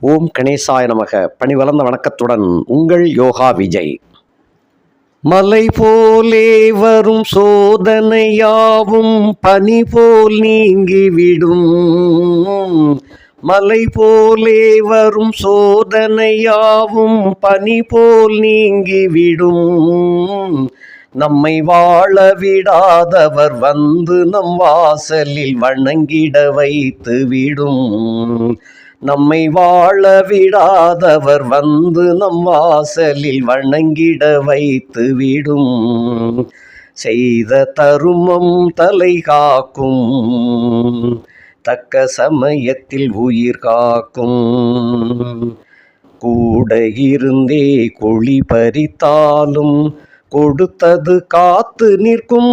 ஓம் கணேசாய நமக. பணிவளர்ந்த வணக்கத்துடன் உங்கள் யோகா விஜய். மலை போலே வரும் சோதனையாவும் பனி போல் நீங்கிவிடும் மலை போலே வரும் சோதனையாவும் பனி போல் நீங்கிவிடும் நம்மை வாழ விடாதவர் வந்து நம் வாசலில் வணங்கிட வைத்து விடும். நம்மை வாழ விடாதவர் வந்து நம் வாசலில் வணங்கிட வைத்து விடும். செய்த தருமம் தலை காக்கும். தக்க சமயத்தில் உயிர் காக்கும். கூட இருந்தே குழி பறித்தாலும் கொடுத்தது காத்து நிற்கும்.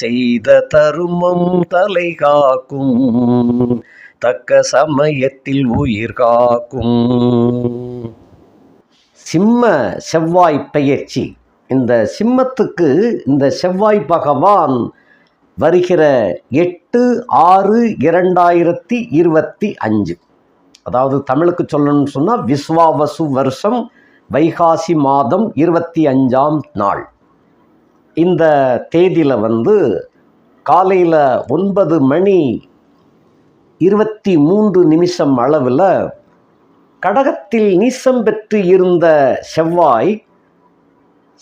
செய்த தருமம் தலை காக்கும். தக்க சமயத்தில் உயிர் காக்கும். சிம்ம செவ்வாய் பெயர்ச்சி. இந்த சிம்மத்துக்கு இந்த செவ்வாய் பகவான் வருகிற எட்டு ஆறு இரண்டாயிரத்தி இருபத்தி அஞ்சு. அதாவது தமிழுக்கு சொல்லணும்னு சொன்னால் விஸ்வாவசு வருஷம் வைகாசி மாதம் இருபத்தி அஞ்சாம் நாள். இந்த தேதியில் வந்து காலையில் ஒன்பது மணி இருபத்தி மூன்று நிமிஷம் அளவில் கடகத்தில் நீசம் பெற்று இருந்த செவ்வாய்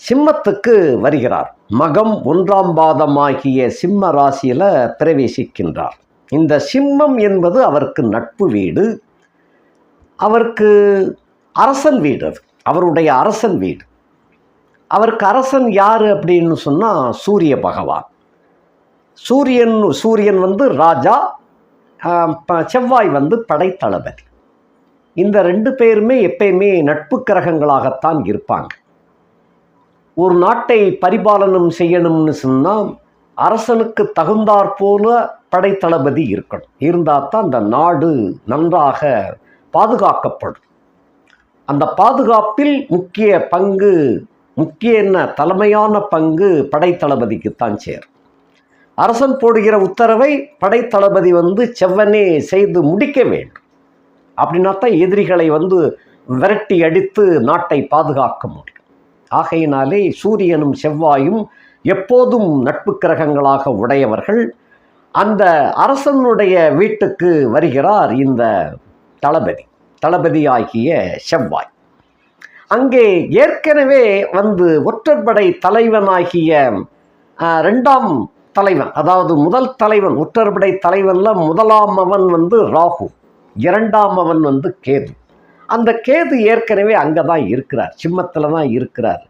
சிம்மத்துக்கு வருகிறார். மகம் ஒன்றாம் பாதமாகிய சிம்ம ராசியில் பிரவேசிக்கின்றார். இந்த சிம்மம் என்பது அவருக்கு நட்பு வீடு. அவருக்கு அரசன் வீடு அது. அவருடைய அரசன் வீடு. அவருக்கு அரசன் யார் அப்படின்னு சொன்னால் சூரிய பகவான். சூரியன் சூரியன் வந்து ராஜா ப- செவ்வாய் வந்து படைத்தளபதி. இந்த ரெண்டு பேருமே எப்பயுமே நட்பு கிரகங்களாகத்தான் இருப்பாங்க. ஒரு நாட்டை பரிபாலனம் செய்யணும்னு சொன்னால் அரசனுக்கு தகுந்தாற் போல படைத்தளபதி இருக்கணும். இருந்தால் தான் அந்த நாடு நன்றாக பாதுகாக்கப்படும். அந்த பாதுகாப்பில் முக்கிய பங்கு முக்கிய என்ன? தலைமையான பங்கு படைத்தளபதிக்குத்தான் சேரும். அரசன் போடுகிற உத்தரவை படைத்தளபதி வந்து செவ்வனே செய்து முடிக்க வேண்டும். அப்படின்னா தான் எதிரிகளை வந்து விரட்டி அடித்து நாட்டை பாதுகாக்க முடியும். ஆகையினாலே சூரியனும் செவ்வாயும் எப்போதும் நட்பு கிரகங்களாக உடையவர்கள். அந்த அரசனுடைய வீட்டுக்கு வருகிறார் இந்த தளபதி. தளபதியாகிய செவ்வாய். அங்கே ஏற்கனவே வந்து ஒற்றற்படை தலைவனாகிய ரெண்டாம் தலைவன் அதாவது முதல் தலைவன் ஒற்றற்படை தலைவனில் முதலாம் அவன் வந்து ராகு இரண்டாம் அவன் வந்து கேது. அந்த கேது ஏற்கனவே அங்கே தான் இருக்கிறார் சிம்மத்தில் தான் இருக்கிறார்.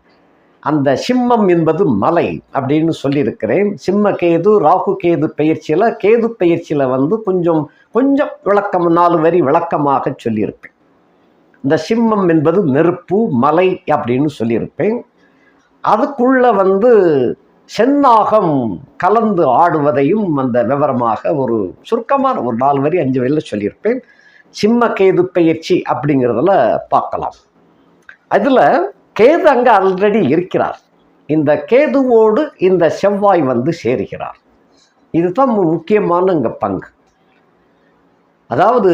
அந்த சிம்மம் என்பது மலை அப்படின்னு சொல்லியிருக்கிறேன். சிம்ம கேது ராகு கேது பயிற்சியில் கேது பயிற்சியில் வந்து கொஞ்சம் கொஞ்சம் விளக்கம் நாலு வரி விளக்கமாக சொல்லியிருப்பேன். இந்த சிம்மம் என்பது நெருப்பு மலை அப்படின்னு சொல்லியிருப்பேன். அதுக்குள்ள வந்து செந்நாகம் கலந்து ஆடுவதையும் அந்த விவரமாக ஒரு சுருக்கமான ஒரு நாலு வரி அஞ்சு வரியில் சொல்லியிருப்பேன். சிம்ம கேது பயிற்சி அப்படிங்கிறதுல பார்க்கலாம். அதில் கேது அங்கே ஆல்ரெடி இருக்கிறார். இந்த கேதுவோடு இந்த செவ்வாய் வந்து சேருகிறார். இதுதான் முக்கியமான இங்கே பங்கு. அதாவது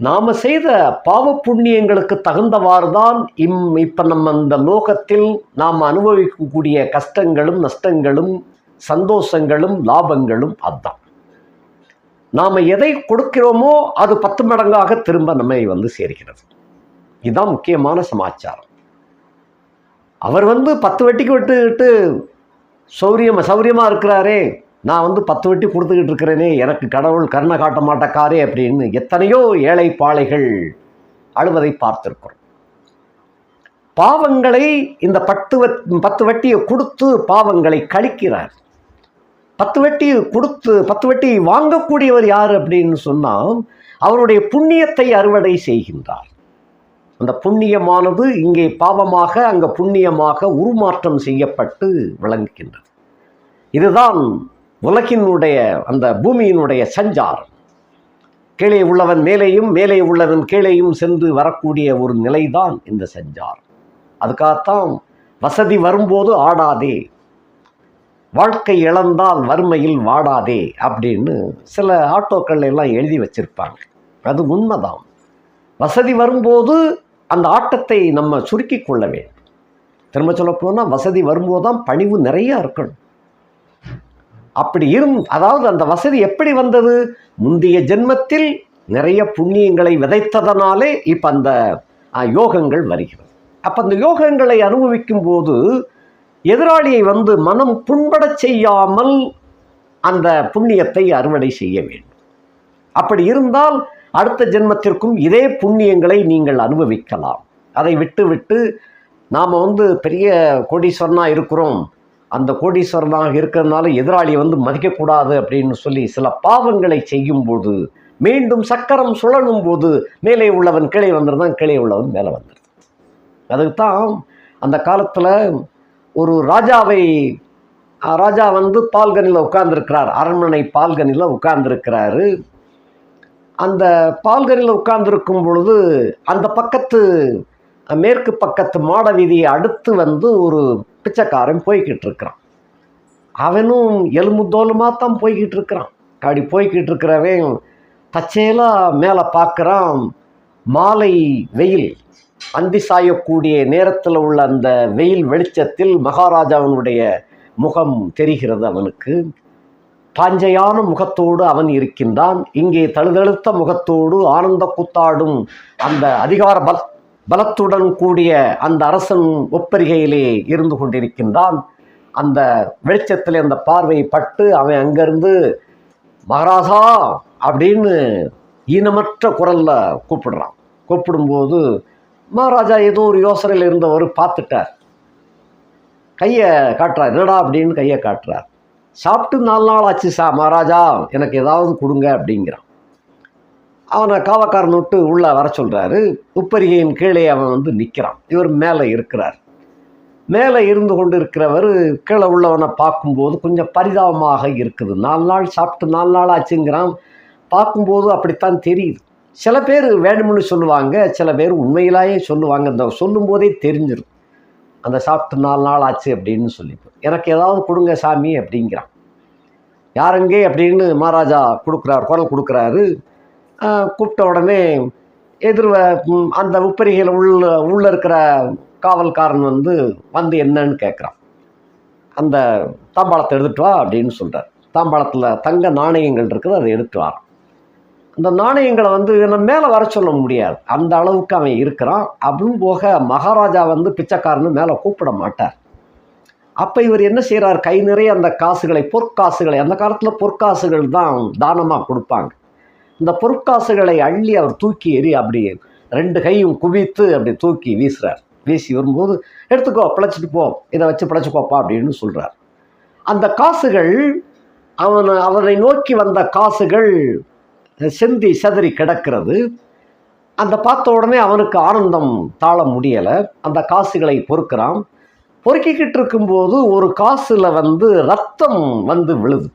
நாம் செய்த பாவ புண்ணியங்களுக்கு தகுந்தவாறு தான் இம் இப்போ நம்ம இந்த லோகத்தில் நாம் அனுபவிக்கக்கூடிய கஷ்டங்களும் நஷ்டங்களும் சந்தோஷங்களும் லாபங்களும் அதுதான். நாம் எதை கொடுக்கிறோமோ அது பத்து மடங்காக திரும்ப நம்மை வந்து சேர்க்கிறது இதுதான் முக்கியமான சமாச்சாரம். அவர் வந்து பத்து வட்டிக்கு விட்டுக்கிட்டு சௌரியம் சௌரியமாக இருக்கிறாரே நான் வந்து பத்து வட்டி கொடுத்துக்கிட்டு இருக்கிறேனே எனக்கு கடவுள் கருணை காட்ட மாட்டக்காரே அப்படின்னு எத்தனையோ ஏழை பாளைகள் அழுவதை பார்த்திருக்கிறோம். பாவங்களை இந்த பத்து பத்து வட்டியை கொடுத்து பாவங்களை கழிக்கிறார். பத்து வட்டி கொடுத்து பத்து வட்டி வாங்கக்கூடியவர் யார் அப்படின்னு சொன்னால் அவருடைய புண்ணியத்தை அறுவடை செய்கின்றார். அந்த புண்ணியமானது இங்கே பாவமாக அங்கே புண்ணியமாக உருமாற்றம் செய்யப்பட்டு விளங்குகின்றது. இதுதான் உலகினுடைய அந்த பூமியினுடைய சஞ்சாரம் கீழே உள்ளவன் மேலேயும் மேலே உள்ளவன் கீழேயும் சென்று வரக்கூடிய ஒரு நிலைதான் இந்த சஞ்சார். அதுக்காகத்தான் வசதி வரும்போது ஆடாதே. வாழ்க்கை இழந்தால் வறுமையில் வாடாதே அப்படின்னு சில ஆட்டோக்கள் எல்லாம் எழுதி வச்சிருப்பாங்க. அது உண்மைதான். வசதி வரும்போது அந்த ஆட்டத்தை நம்ம சுருக்கி கொள்ள வேண்டும். திரும்ப சொல்ல போனால் வசதி வரும்போது தான் பணிவு நிறையா இருக்கணும். அப்படி இரும் அதாவது அந்த வசதி எப்படி வந்தது? முந்தைய ஜென்மத்தில் நிறைய புண்ணியங்களை விதைத்ததனாலே இப்போ அந்த யோகங்கள் வருகிறது. அப்போ அந்த யோகங்களை அனுபவிக்கும் போது எதிராளியை வந்து மனம் புண்படச் செய்யாமல் அந்த புண்ணியத்தை அறுவடை செய்ய வேண்டும். அப்படி இருந்தால் அடுத்த ஜென்மத்திற்கும் இதே புண்ணியங்களை நீங்கள் அனுபவிக்கலாம். அதை விட்டு விட்டு நாம் வந்து பெரிய கோடீஸ்வரனாக இருக்கிறோம். அந்த கோடீஸ்வரனாக இருக்கிறதுனால எதிராளியை வந்து மதிக்கக்கூடாது அப்படின்னு சொல்லி சில பாவங்களை செய்யும்போது மீண்டும் சக்கரம் சுழலும் போது மேலே உள்ளவன் கீழே வந்துருந்தான் கீழே உள்ளவன் மேலே வந்துடுது அதுக்கு தான் அந்த காலத்தில் ஒரு ராஜாவை ராஜா வந்து பால்கனியில் உட்கார்ந்துருக்கிறார் அரண்மனை பால்கனியில் உட்கார்ந்துருக்கிறாரு. அந்த பால்கனியில் உட்கார்ந்துருக்கும் பொழுது அந்த பக்கத்து மேற்கு பக்கத்து மாட வீதியை அடுத்து வந்து ஒரு பிச்சைக்காரன் போய்கிட்டு இருக்கிறான் அவனும் எலும்பு தோலுமாக தான் போய்கிட்டு இருக்கிறான் அப்படி போய்கிட்டு இருக்கிறவன் தச்சேலாக மேலே பார்க்குறான் மாலை வெயில். அந்தி சாயக்கூடிய நேரத்தில் உள்ள அந்த வெயில் வெளிச்சத்தில் மகாராஜாவினுடைய முகம் தெரிகிறது அவனுக்கு. பாஞ்சையான முகத்தோடு அவன் இருக்கின்றான். இங்கே தழுதழுத்த முகத்தோடு ஆனந்த கூத்தாடும் அந்த அதிகார பல பலத்துடன் கூடிய அந்த அரசன் ஒப்பரிகையிலே இருந்து கொண்டிருக்கின்றான். அந்த வெளிச்சத்தில் அந்த பார்வை பட்டு அவன் அங்கேருந்து மகாராஜா அப்படின்னு ஈனமற்ற குரலில் கூப்பிடுறான். கூப்பிடும்போது மகாராஜா ஏதோ ஒரு யோசனையில் இருந்தவர் பார்த்துட்டார். கையை காட்டுறார். என்னடா அப்படின்னு கையை காட்டுறார். சாப்பிட்டு நாலு நாள் ஆச்சு சா மகாராஜா. எனக்கு ஏதாவது கொடுங்க அப்படிங்கிறான். அவனை காவக்காரன் விட்டு உள்ளே வர சொல்கிறாரு உப்பரிகையின் கீழே அவன் வந்து நிற்கிறான் இவர் மேலே இருக்கிறார். மேலே இருந்து கொண்டு இருக்கிறவர் கீழே உள்ளவனை பார்க்கும்போது கொஞ்சம் பரிதாபமாக இருக்குது. நாலு நாள் சாப்பிட்டு நாலு நாள் ஆச்சுங்கிறான். பார்க்கும்போது அப்படித்தான் தெரியுது. சில பேர் வேணும்னு சொல்லுவாங்க சில பேர் உண்மையிலேயே சொல்லுவாங்க. இந்த சொல்லும்போதே தெரிஞ்சிடும் அந்த சாப்பிட்டு நாலு நாள் ஆச்சு அப்படின்னு சொல்லிப்போம் எனக்கு ஏதாவது கொடுங்க சாமி அப்படிங்கிறான். யாருங்கே அப்படின்னு மகாராஜா கொடுக்குறாரு குரல் கொடுக்குறாரு. கூப்பிட்ட உடனே எதிர்வ அந்த உப்பரிகையில் உள்ள உள்ளே இருக்கிற காவல்காரன் வந்து வந்து என்னன்னு கேட்குறான் அந்த தாம்பாளத்தை எடுத்துட்டு வா அப்படின்னு சொல்கிறார் தாம்பாளத்தில் தங்க நாணயங்கள் இருக்குது அதை எடுத்து வா. அந்த நாணயங்களை வந்து நம்ம மேலே வர சொல்ல முடியாது. அந்த அளவுக்கு அவன் இருக்கிறான். அப்படின்னு போக மகாராஜா வந்து பிச்சைக்காரனு மேலே கூப்பிட மாட்டார். அப்போ இவர் என்ன செய்கிறார் கை நிறைய அந்த காசுகளை பொற்காசுகளை அந்த காலத்தில் பொற்காசுகள் தான் தானமாக கொடுப்பாங்க. இந்த பொற்காசுகளை அள்ளி அவர் தூக்கி எறி அப்படி ரெண்டு கையும் குவித்து அப்படி தூக்கி வீசுறார். வீசி வரும்போது எடுத்துக்கோ பிழைச்சிட்டு போ இதை வச்சு பிழைச்சிக்கோப்பா அப்படின்னு சொல்கிறார் அந்த காசுகள் அவன் அவனை நோக்கி வந்த காசுகள் செந்தி செதறி கிடக்கிறது. அந்த பார்த்த உடனே அவனுக்கு ஆனந்தம் தாழ முடியலை. அந்த காசுகளை பொறுக்கிறான். பொறுக்கிக்கிட்டு இருக்கும்போது ஒரு காசில் வந்து ரத்தம் வந்து விழுது.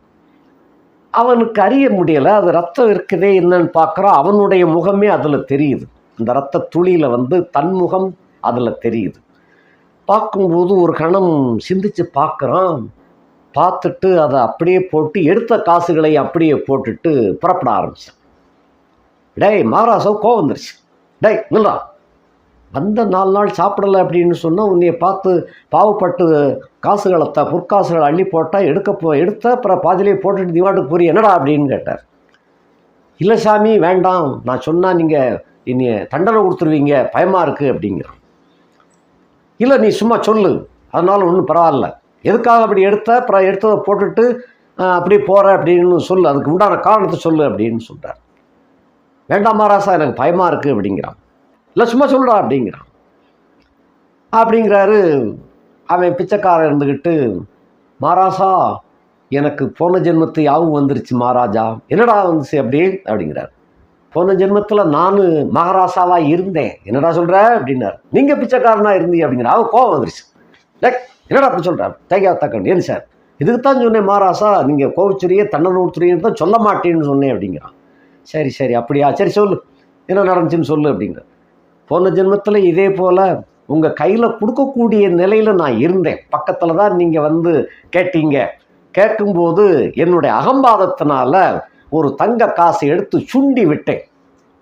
அவனுக்கு அறிய முடியலை அது ரத்தம் இருக்குதே என்னன்னு பார்க்குறான் அவனுடைய முகமே அதில் தெரியுது. அந்த ரத்த துளியில் வந்து தன்முகம் அதில் தெரியுது. பார்க்கும்போது ஒரு கணம் சிந்திச்சு பார்க்குறான். பார்த்துட்டு அதை அப்படியே போட்டு எடுத்த காசுகளை அப்படியே போட்டுட்டு புறப்பட ஆரம்பிச்சான். டேய் மகாராசோ கோவம் வந்துருச்சு. டேய் நில்லா அந்த நாலு நாள் சாப்பிடலை அப்படின்னு சொன்னால் உன்னைய பார்த்து பாவப்பட்டு காசுகளை த பொற்காசுகளை அள்ளி போட்டால் எடுக்க போ எடுத்த அப்புறம் பாதிலே போட்டுட்டு திவாட்டுக்கு போய் என்னடா அப்படின்னு கேட்டார். இல்லை சாமி வேண்டாம். நான் சொன்னால் நீங்கள் என்னைய தண்டனை கொடுத்துருவீங்க பயமாக இருக்குது அப்படிங்கிறான். இல்லை நீ சும்மா சொல்லு. அதனால ஒன்றும் பரவாயில்ல. எதுக்காக அப்படி எடுத்த? அப்புறம் எடுத்ததை போட்டுட்டு அப்படி போகிற அப்படின்னு சொல்லு. அதுக்கு உண்டான காரணத்தை சொல்லு அப்படின்னு சொல்கிறார் வேண்டாம் மாராசா எனக்கு பயமாக இருக்குது அப்படிங்கிறான். இல்லை சும்மா சொல்லுடா அப்படிங்கிறான். அப்படிங்கிறாரு. அவன் பிச்சைக்காரன் இருந்துக்கிட்டு மாராசா எனக்கு போன ஜென்மத்து யாவும் வந்துருச்சு மகாராஜா என்னடா வந்துச்சு அப்படி? அப்படிங்கிறார். போன ஜென்மத்தில் நான் மகாராசாவாக இருந்தேன். என்னடா சொல்கிற அப்படின்னார். நீங்கள் பிச்சைக்காரனாக இருந்தீங்க அப்படிங்கிற அவன் கோவம் வந்துருச்சு. டேக் என்னடா அப்படி சொல்கிறார் தேங்காய் தக்கண்டு ஏன் சார்? இதுக்கு தான் சொன்னேன் மகாராசா நீங்கள் கோவிச்சுரியே தன்னூத்துறியன்னு தான் சொல்ல மாட்டேன்னு சொன்னேன் அப்படிங்கிறான். சரி சரி அப்படியா? சரி சொல்லு. என்ன நடந்துச்சுன்னு சொல்லு அப்படிங்கிற போன ஜென்மத்தில் இதே போல் உங்கள் கையில் கொடுக்கக்கூடிய நிலையில் நான் இருந்தேன். பக்கத்தில் தான் நீங்கள் வந்து கேட்டீங்க. கேட்கும்போது என்னுடைய அகம்பாதத்தினால ஒரு தங்க காசை எடுத்து சுண்டி விட்டேன்.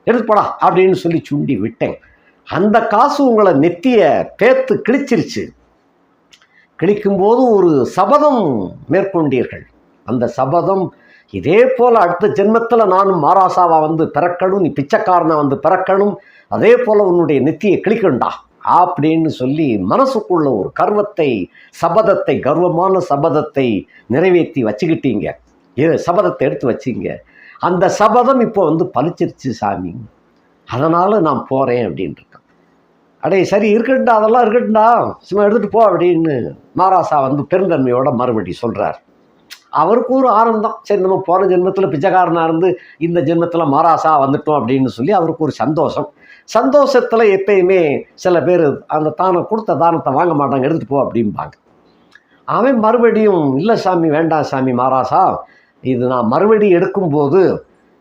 எடுத்துப்படா அப்படின்னு சொல்லி சுண்டி விட்டேன். அந்த காசு உங்களை நெத்திய பேத்து கிழிச்சிருச்சு. கிழிக்கும்போது ஒரு சபதம் மேற்கொண்டீர்கள். அந்த சபதம் இதே போல் அடுத்த ஜென்மத்தில் நானும் மாராசாவாக வந்து பிறக்கணும் நீ பிச்சைக்காரனை வந்து பிறக்கணும் அதே போல் உன்னுடைய நெத்தியை கிளிக்கண்டா அப்படின்னு சொல்லி மனசுக்குள்ள ஒரு கர்வத்தை சபதத்தை கர்வமான சபதத்தை நிறைவேற்றி வச்சுக்கிட்டீங்க. இது சபதத்தை எடுத்து வச்சிங்க. அந்த சபதம் இப்போ வந்து பளிச்சிருச்சு சாமி. அதனால் நான் போகிறேன் அப்படின்ட்டு அடே சரி இருக்கட்டும்டா அதெல்லாம் இருக்கட்டும்டா. சும்மா எடுத்துகிட்டு போ அப்படின்னு மாராசா வந்து பெருந்தன்மையோட மறுபடி சொல்கிறார் அவருக்கு ஒரு ஆனந்தம். சரி நம்ம போன ஜென்மத்தில் பிச்சைக்காரனாக இருந்து இந்த ஜென்மத்தில் மாராசா வந்துட்டோம் அப்படின்னு சொல்லி அவருக்கு ஒரு சந்தோஷம். சந்தோஷத்தில் எப்பயுமே சில பேர் அந்த தானம் கொடுத்த தானத்தை வாங்க மாட்டாங்க எடுத்துகிட்டு போ அப்படிம்பாங்க. அவன் மறுபடியும் இல்லை சாமி வேண்டாம் சாமி மாராசா இது நான் மறுபடியும் எடுக்கும்போது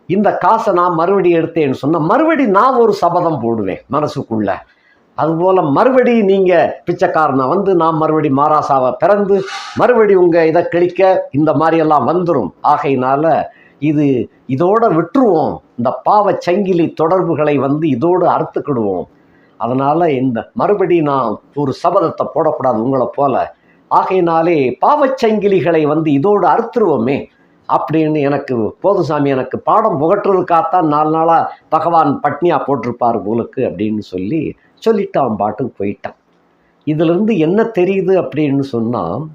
இந்த காசை நான் மறுபடியும் எடுத்தேன்னு சொன்னால் மறுபடி நான் ஒரு சபதம் போடுவேன் மனசுக்குள்ள. அதுபோல் மறுபடி நீங்கள் பிச்சைக்காரனை வந்து நான் மறுபடி மாராசாவை பிறந்து மறுபடி உங்கள் இதை கிழிக்க இந்த மாதிரியெல்லாம் வந்துடும் ஆகையினால இது இதோட விட்டுருவோம். இந்த பாவ சங்கிலி தொடர்புகளை வந்து இதோடு அறுத்துக்கிடுவோம். அதனால் இந்த மறுபடி நான் ஒரு சபதத்தை போடக்கூடாது உங்களை போல. ஆகையினாலே பாவச்சங்கிலிகளை வந்து இதோடு அறுத்துருவோமே அப்படின்னு எனக்கு போதுசாமி எனக்கு பாடம் புகட்டுறதுக்காகத்தான் நாலு நாளாக பகவான் பட்னியாக போட்டிருப்பார் உங்களுக்கு அப்படின்னு சொல்லி சொல்லிட்டு அவன் பாட்டுக்கு போயிட்டான். இதிலிருந்து என்ன தெரியுது அப்படின்னு சொன்னால்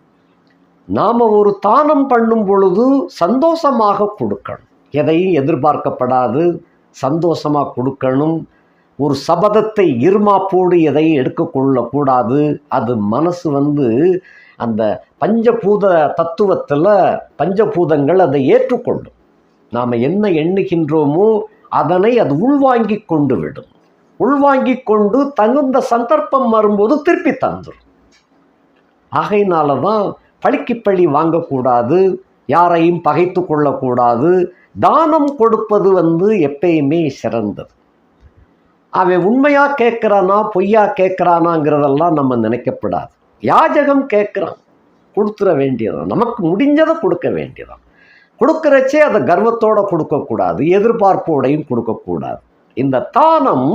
நாம் ஒரு தானம் பண்ணும் பொழுது சந்தோஷமாக கொடுக்கணும். எதையும் எதிர்பார்க்கப்படாது. சந்தோஷமாக கொடுக்கணும். ஒரு சபதத்தை இருமாப்போடு எதையும் எடுக்கக்கொள்ளக்கூடாது அது மனசு வந்து அந்த பஞ்சபூத தத்துவத்தில் பஞ்சபூதங்கள் அதை ஏற்றுக்கொள்ளும். நாம் என்ன எண்ணுகின்றோமோ அதனை அது உள்வாங்கி கொண்டு விடும். உள்வாங்கி கொண்டு தகுந்த சந்தர்ப்பம் வரும்போது திருப்பி தந்துடும் ஆகையினால தான் பழிக்கு பழி வாங்கக்கூடாது யாரையும் பகைத்து கொள்ளக்கூடாது. தானம் கொடுப்பது வந்து எப்பயுமே சிறந்தது. அவன் உண்மையாக கேட்குறானா பொய்யா கேட்குறானாங்கிறதெல்லாம் நம்ம நினைக்கப்படாது. யாஜகம் கேட்குறான் கொடுத்துட வேண்டியதான் நமக்கு முடிஞ்சதை கொடுக்க வேண்டியதான் கொடுக்குறச்சே அதை கர்வத்தோடு கொடுக்கக்கூடாது எதிர்பார்ப்போடையும் கொடுக்கக்கூடாது. இந்த தானம்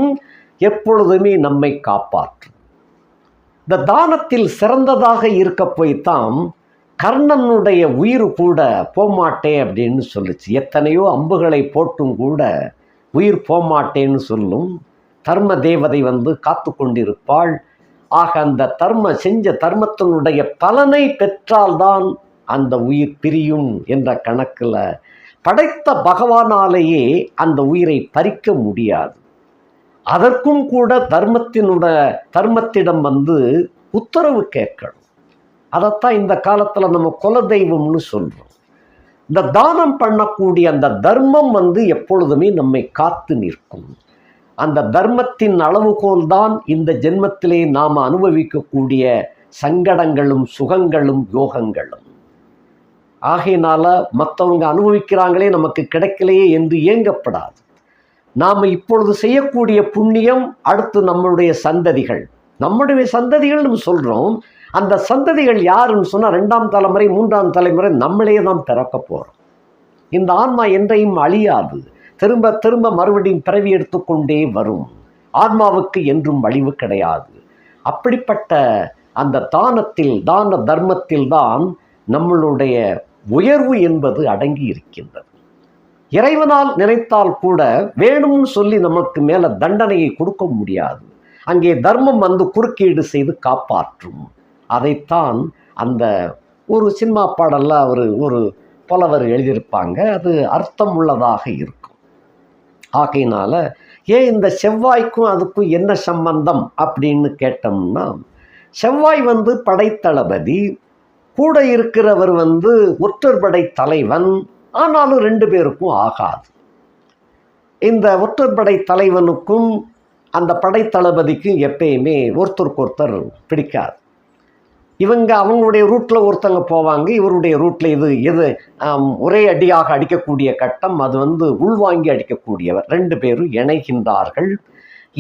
எப்பொழுதுமே நம்மை காப்பாற்றும். இந்த தானத்தில் சிறந்ததாக இருக்க போய்த்தான் கர்ணனுடைய உயிர் கூட போமாட்டேன் அப்படின்னு சொல்லுச்சு. எத்தனையோ அம்புகளை போட்டும் கூட உயிர் போமாட்டேன்னு சொல்லும் தர்ம தேவதை வந்து காத்து கொண்டிருப்பாள். ஆக அந்த தர்ம செஞ்ச தர்மத்தினுடைய பலனை பெற்றால்தான் அந்த உயிர் பிரியும் என்ற கணக்கில் படைத்த பகவானாலேயே அந்த உயிரை பறிக்க முடியாது. அதற்கும் கூட தர்மத்தினுடைய தர்மத்திடம் வந்து உத்தரவு கேட்கணும். அதைத்தான் இந்த காலத்தில் நம்ம குலதெய்வம்னு சொல்கிறோம் இந்த தானம் பண்ணக்கூடிய அந்த தர்மம் வந்து எப்பொழுதுமே நம்மை காத்து நிற்கும். அந்த தர்மத்தின் அளவுகோல் தான் இந்த ஜென்மத்திலே நாம் அனுபவிக்கக்கூடிய சங்கடங்களும் சுகங்களும் யோகங்களும். ஆகையினால மற்றவங்க அனுபவிக்கிறாங்களே நமக்கு கிடைக்கலையே என்று ஏங்கப்படாது. நாம் இப்பொழுது செய்யக்கூடிய புண்ணியம் அடுத்து நம்மளுடைய சந்ததிகள். நம்முடைய சந்ததிகள் நம்ம சொல்கிறோம் அந்த சந்ததிகள் யாருன்னு சொன்னால் ரெண்டாம் தலைமுறை மூன்றாம் தலைமுறை நம்மளே தான் பிறக்க போகிறோம் இந்த ஆன்மா என்றையும் அழியாது. திரும்ப திரும்ப மறுபடியும் பிறவி எடுத்துக்கொண்டே வரும். ஆன்மாவுக்கு என்றும் அழிவு கிடையாது. அப்படிப்பட்ட அந்த தானத்தில் தான தர்மத்தில் தான் நம்மளுடைய உயர்வு என்பது அடங்கி இருக்கின்றது. இறைவனால் நினைத்தால் கூட வேணும்னு சொல்லி நமக்கு மேலே தண்டனையை கொடுக்க முடியாது. அங்கே தர்மம் வந்து குறுக்கீடு செய்து காப்பாற்றும். அதைத்தான் அந்த ஒரு சினிமா பாடலில் அவர் ஒரு புலவர் எழுதியிருப்பாங்க. அது அர்த்தம் உள்ளதாக இருக்கும். ஆகையினால ஏன் இந்த செவ்வாய்க்கும் அதுக்கும் என்ன சம்பந்தம் அப்படின்னு கேட்டோம்னா செவ்வாய் வந்து படைத்தளபதி கூட இருக்கிறவர் வந்து ஒற்றற்படை தலைவன் ஆனாலும் ரெண்டு பேருக்கும் ஆகாது. இந்த ஒற்றர் படை தலைவனுக்கும் அந்த படைத்தளபதிக்கும் எப்பயுமே ஒருத்தருக்கு ஒருத்தர் பிடிக்காது. இவங்க அவங்களுடைய ரூட்டில் ஒருத்தங்க போவாங்க. இவருடைய ரூட்டில் இது எது ஒரே அடியாக அடிக்கக்கூடிய கட்டம் அது வந்து உள்வாங்கி அடிக்கக்கூடியவர். ரெண்டு பேரும் இணைகின்றார்கள்.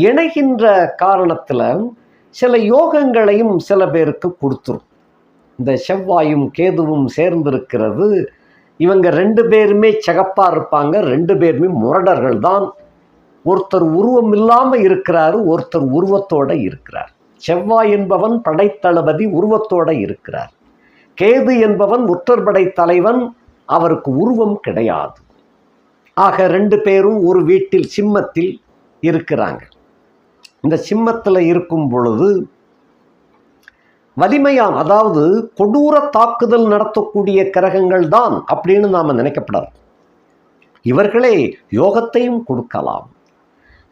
இணைகின்ற காரணத்தில் சில யோகங்களையும் சில பேருக்கு கொடுத்துரும். இந்த செவ்வாயும் கேதுவும் சேர்ந்திருக்கிறது. இவங்க ரெண்டு பேருமே சிகப்பாக இருப்பாங்க. ரெண்டு பேருமே முரடர்கள் தான். ஒருத்தர் உருவம் இல்லாமல் இருக்கிறாரு ஒருத்தர் உருவத்தோட இருக்கிறார். செவ்வாய் என்பவன் படைத்தளபதி உருவத்தோட இருக்கிறார். கேது என்பவன் உற்றற்படை தலைவன் அவருக்கு உருவம் கிடையாது. ஆக ரெண்டு பேரும் ஒரு வீட்டில் சிம்மத்தில் இருக்கிறாங்க. இந்த சிம்மத்தில் இருக்கும் பொழுது வலிமையாம் அதாவது கொடூர தாக்குதல் நடத்தக்கூடிய கிரகங்கள் தான் அப்படின்னு நாம் நினைக்கப்படாது இவர்களே யோகத்தையும் கொடுக்கலாம்.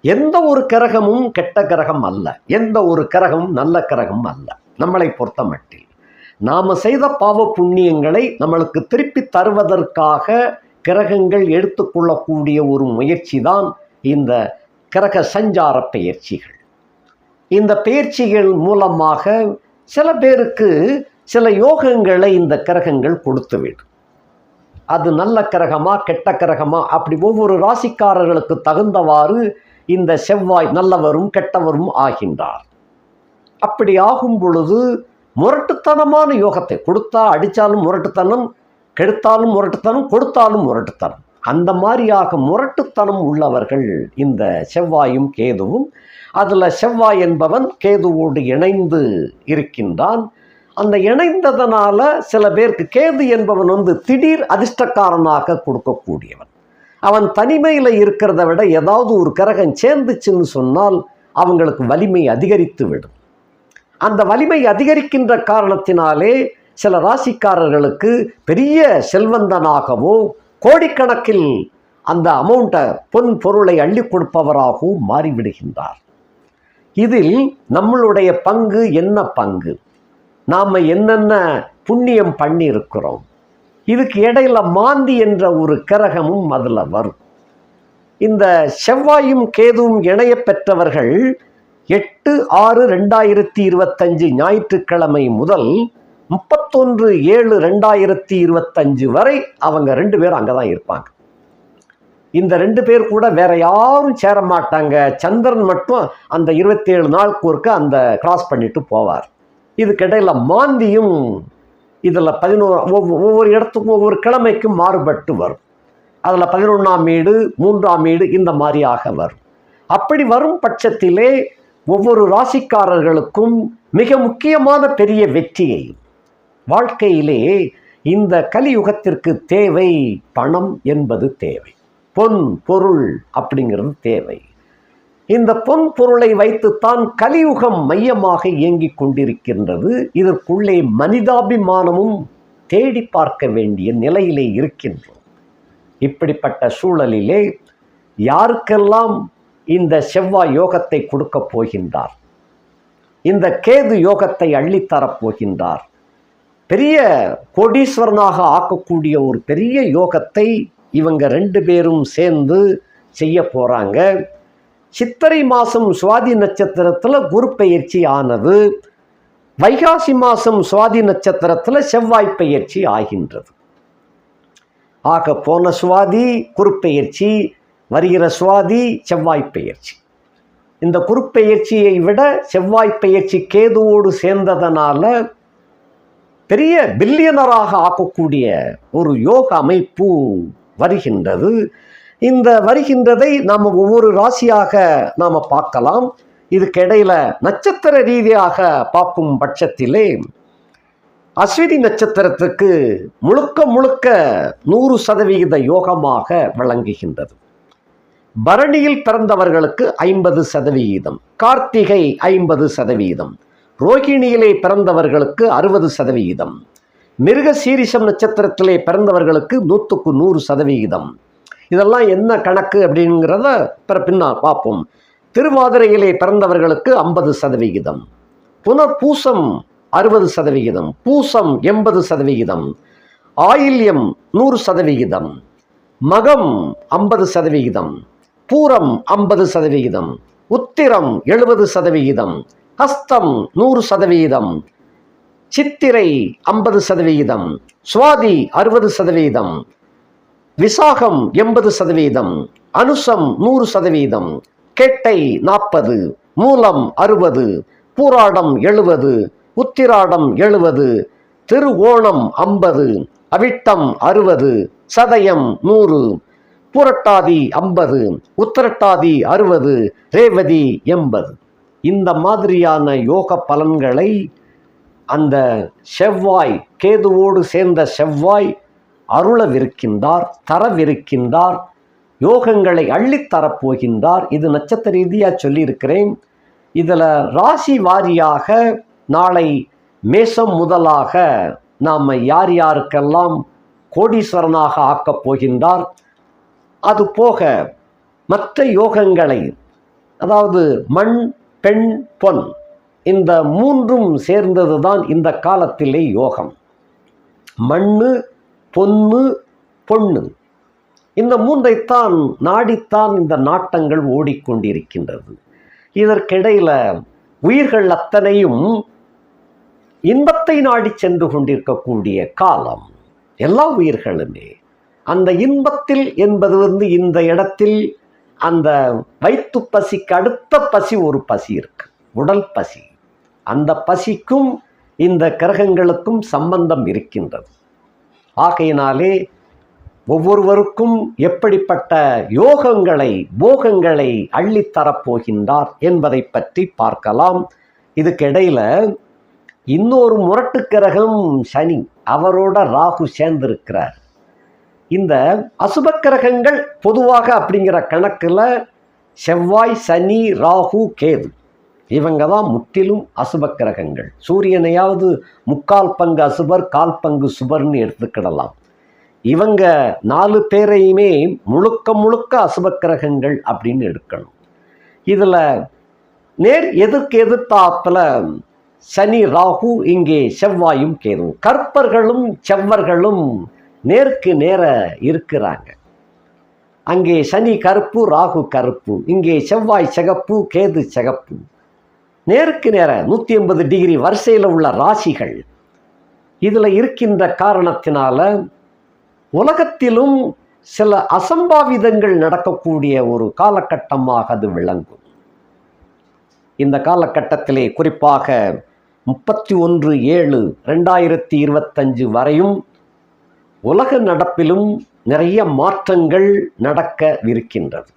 எந்த ஒரு கிரகமும் கெட்ட கிரகம் அல்ல. எந்த ஒரு கிரகமும் நல்ல கிரகம் அல்ல. நம்மளை பொறுத்த மட்டில் நாம் செய்த பாவ புண்ணியங்களை நம்மளுக்கு திருப்பி தருவதற்காக கிரகங்கள் எடுத்துக்கொள்ளக்கூடிய ஒரு முயற்சி தான் இந்த கிரக சஞ்சார பயிற்சிகள். இந்த பயிற்சிகள் மூலமாக சில பேருக்கு சில யோகங்களை இந்த கிரகங்கள் கொடுத்துவிடும். அது நல்ல கிரகமா கெட்ட கிரகமா அப்படி ஒவ்வொரு ராசிக்காரர்களுக்கு தகுந்தவாறு இந்த செவ்வாய் நல்லவரும் கெட்டவரும் ஆகின்றார். அப்படி ஆகும் பொழுது முரட்டுத்தனமான யோகத்தை கொடுத்தா அடித்தாலும் முரட்டுத்தனம் கெடுத்தாலும் முரட்டுத்தனம் கொடுத்தாலும் முரட்டுத்தனம். அந்த மாதிரியாக முரட்டுத்தனம் உள்ளவர்கள் இந்த செவ்வாயும் கேதுவும் அதில் செவ்வாய் என்பவன் கேதுவோடு இணைந்து இருக்கின்றான். அந்த இணைந்ததனால சில பேருக்கு கேது என்பவன் வந்து திடீர் அதிர்ஷ்டக்காரனாக கொடுக்கக்கூடியவன். அவன் தனிமையில் இருக்கிறத விட ஏதாவது ஒரு கிரகம் சேர்ந்துச்சுன்னு சொன்னால் அவங்களுக்கு வலிமை அதிகரித்து விடும். அந்த வலிமை அதிகரிக்கின்ற காரணத்தினாலே சில ராசிக்காரர்களுக்கு பெரிய செல்வந்தனாகவோ கோடிக்கணக்கில் அந்த அமௌண்ட்டை பொன் பொருளை அள்ளி கொடுப்பவராகவும் மாறிவிடுகின்றார். இதில் நம்மளுடைய பங்கு என்ன பங்கு? நாம் என்னென்ன புண்ணியம் பண்ணியிருக்கிறோம்? இதுக்கு இடையில மாந்தி என்ற ஒரு கிரகமும் அதில் வரும். இந்த செவ்வாயும் கேதுவும் இணைய பெற்றவர்கள் எட்டு ஆறு ரெண்டாயிரத்தி இருபத்தஞ்சு ஞாயிற்றுக்கிழமை முதல் முப்பத்தொன்று ஏழு ரெண்டாயிரத்தி இருபத்தஞ்சு வரை அவங்க ரெண்டு பேரும் அங்கே தான் இருப்பாங்க. இந்த ரெண்டு பேர் கூட வேற யாரும் சேர மாட்டாங்க. சந்திரன் மட்டும் அந்த இருபத்தேழு நாளுக்கு ஒருக்க அந்த கிராஸ் பண்ணிட்டு போவார். இதுக்கிடையில் மாந்தியும் இதில் பதினோரு ஒவ்வொரு ஒவ்வொரு இடத்துக்கும் ஒவ்வொரு கிழமைக்கும் மாறுபட்டு வரும். அதில் பதினொன்றாம் வீடு மூன்றாம் வீடு இந்த மாதிரியாக வரும். அப்படி வரும் பட்சத்திலே ஒவ்வொரு ராசிக்காரர்களுக்கும் மிக முக்கியமான பெரிய வெற்றியை வாழ்க்கையிலே இந்த கலியுகத்திற்கு தேவை பணம் என்பது தேவை. பொன் பொருள் அப்படிங்கிறது தேவை. இந்த பொன் பொருளை வைத்துத்தான் கலியுகம் மையமாக இயங்கிக் கொண்டிருக்கின்றது. இதற்குள்ளே மனிதாபிமானமும் தேடி பார்க்க வேண்டிய நிலையிலே இருக்கின்றோம். இப்படிப்பட்ட சூழலிலே யாருக்கெல்லாம் இந்த செவ்வாய் யோகத்தை கொடுக்கப் போகின்றார்? இந்த கேது யோகத்தை அள்ளித்தரப் போகின்றார்? பெரிய கோடீஸ்வரனாக ஆக்கக்கூடிய ஒரு பெரிய யோகத்தை இவங்க ரெண்டு பேரும் சேர்ந்து செய்ய போகிறாங்க சித்திரை மாதம் சுவாதி நட்சத்திரத்தில் குரு பெயர்ச்சி ஆனது வைகாசி மாதம் சுவாதி நட்சத்திரத்தில் செவ்வாய் பெயர்ச்சி ஆகின்றது. ஆக போன சுவாதி குறுப்பெயர்ச்சி வருகிற சுவாதி செவ்வாய் பெயர்ச்சி. இந்த குறுப்பெயர்ச்சியை விட செவ்வாய் பெயர்ச்சி கேதுவோடு சேர்ந்ததனால பெரிய பில்லியனராக ஆக்கக்கூடிய ஒரு யோக அமைப்பு வருகின்றது. இந்த வருகின்றதை நாம் ஒவ்வொரு ராசியாக நாம் பார்க்கலாம். இதுக்கிடையில நட்சத்திர ரீதியாக பார்க்கும் பட்சத்திலே அஸ்வினி நட்சத்திரத்துக்கு முழுக்க முழுக்க நூறு சதவிகித யோகமாக விளங்குகின்றது. பரணியில் பிறந்தவர்களுக்கு ஐம்பது சதவிகிதம் கார்த்திகை ஐம்பது சதவிகிதம் ரோகிணியிலே பிறந்தவர்களுக்கு அறுபது சதவிகிதம் மிருக சீரிஷம் நட்சத்திரத்திலே பிறந்தவர்களுக்கு நூற்றுக்கு நூறு சதவிகிதம் இதெல்லாம் என்ன கணக்கு அப்படிங்கிறத பிற பின்னால் பார்ப்போம். திருவாதிரையிலே பிறந்தவர்களுக்கு ஐம்பது சதவிகிதம். புனர்பூசம் அறுபது சதவிகிதம். பூசம் எண்பது சதவிகிதம். ஆயில்யம் நூறு சதவிகிதம். மகம் ஐம்பது சதவிகிதம். பூரம் ஐம்பது சதவிகிதம். உத்திரம் எழுபது சதவிகிதம். ஹஸ்தம் நூறு சதவிகிதம். சித்திரை ஐம்பது சதவிகிதம். சுவாதி அறுபது சதவிகிதம். விசாகம் எண்பது சதவீதம் அனுசம் நூறு சதவீதம் கெட்டை நாற்பது மூலம் அறுபது பூராடம் எழுபது உத்திராடம் எழுபது திருவோணம் ஐம்பது அவிட்டம் அறுபது சதயம் நூறு புரட்டாதி ஐம்பது உத்திரட்டாதி அறுபது ரேவதி எண்பது. இந்த மாதிரியான யோக பலன்களை அந்த செவ்வாய் கேதுவோடு சேர்ந்த செவ்வாய் அருளவிருக்கின்றார் தரவிருக்கின்றார் யோகங்களை அள்ளித்தரப்போகின்றார் இது நட்சத்திர ரீதியாக சொல்லியிருக்கிறேன். இதில் ராசி வாரியாக நாளை மேசம் முதலாக நாம் யார் யாருக்கெல்லாம் கோடீஸ்வரனாக ஆக்கப் போகின்றார் அது போக மற்ற யோகங்களை அதாவது மண் பெண் பொன் இந்த மூன்றும் சேர்ந்தது தான் இந்த காலத்திலே யோகம். மண்ணு பொன்னு பொண்ணு. இந்த மூன்றைத்தான் நாடித்தான் இந்த நாட்டங்கள் ஓடிக்கொண்டிருக்கின்றது. இதற்கிடையில் உயிர்கள் அத்தனையும் இன்பத்தை நாடி சென்று கொண்டிருக்கக்கூடிய காலம். எல்லா உயிர்களுமே. அந்த இன்பத்தில் என்பது வந்து இந்த இடத்தில் அந்த வயிற்று பசிக்கு அடுத்த பசி ஒரு பசி இருக்கு. உடல் பசி. அந்த பசிக்கும் இந்த கிரகங்களுக்கும் சம்பந்தம் இருக்கின்றது. ஆகையினாலே ஒவ்வொருவருக்கும் எப்படிப்பட்ட யோகங்களை போகங்களை அள்ளித்தரப்போகின்றார் என்பதை பற்றி பார்க்கலாம். இதுக்கிடையில் இன்னொரு முரட்டு கிரகம் சனி அவரோட ராகு சேர்ந்திருக்கிறார். இந்த அசுப கிரகங்கள் பொதுவாக அப்படிங்கிற கணக்கில் செவ்வாய் சனி ராகு கேது. இவங்க தான் முற்றிலும் அசுப கிரகங்கள் சூரியனையாவது முக்கால் பங்கு அசுபர் கால் பங்கு சுபர்னு எடுத்துக்கிடலாம். இவங்க நாலு பேரையுமே முழுக்க முழுக்க அசுப கிரகங்கள் அப்படின்னு எடுக்கணும். இதில் நேர் எதிர்க்கு எதிர்த்தாப்பில் சனி ராகு இங்கே செவ்வாயும் கேதும் கற்பர்களும் செவ்வர்களும் நேருக்கு நேர இருக்கிறாங்க. அங்கே சனி கருப்பு ராகு கருப்பு. இங்கே செவ்வாய் சிகப்பு கேது சிகப்பு. நேருக்கு நேர நூற்றி எண்பது டிகிரி வரிசையில் உள்ள ராசிகள். இதில் இருக்கின்ற காரணத்தினால உலகத்திலும் சில அசம்பாவிதங்கள் நடக்கக்கூடிய ஒரு காலகட்டமாக அது விளங்கும். இந்த காலகட்டத்திலே குறிப்பாக முப்பத்தி ஒன்று ஏழு ரெண்டாயிரத்தி இருபத்தஞ்சு வரையும் உலக நடப்பிலும் நிறைய மாற்றங்கள் நடக்கவிருக்கின்றது.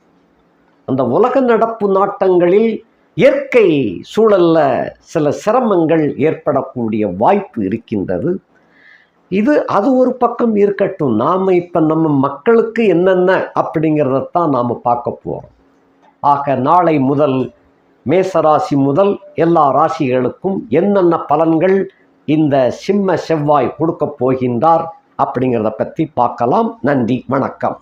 அந்த உலக நடப்பு நாட்டங்களில் இயற்கை சூழலில் சில சிரமங்கள் ஏற்படக்கூடிய வாய்ப்பு இருக்கின்றது. இது அது ஒரு பக்கம் இருக்கட்டும். நாம் இப்போ நம்ம மக்களுக்கு என்னென்ன அப்படிங்கிறதத்தான் நாம் பார்க்க போகிறோம் ஆக நாளை முதல் மேசராசி முதல் எல்லா ராசிகளுக்கும் என்னென்ன பலன்கள் இந்த சிம்ம செவ்வாய் கொடுக்க போகின்றார் அப்படிங்கிறத பற்றி பார்க்கலாம். நன்றி வணக்கம்.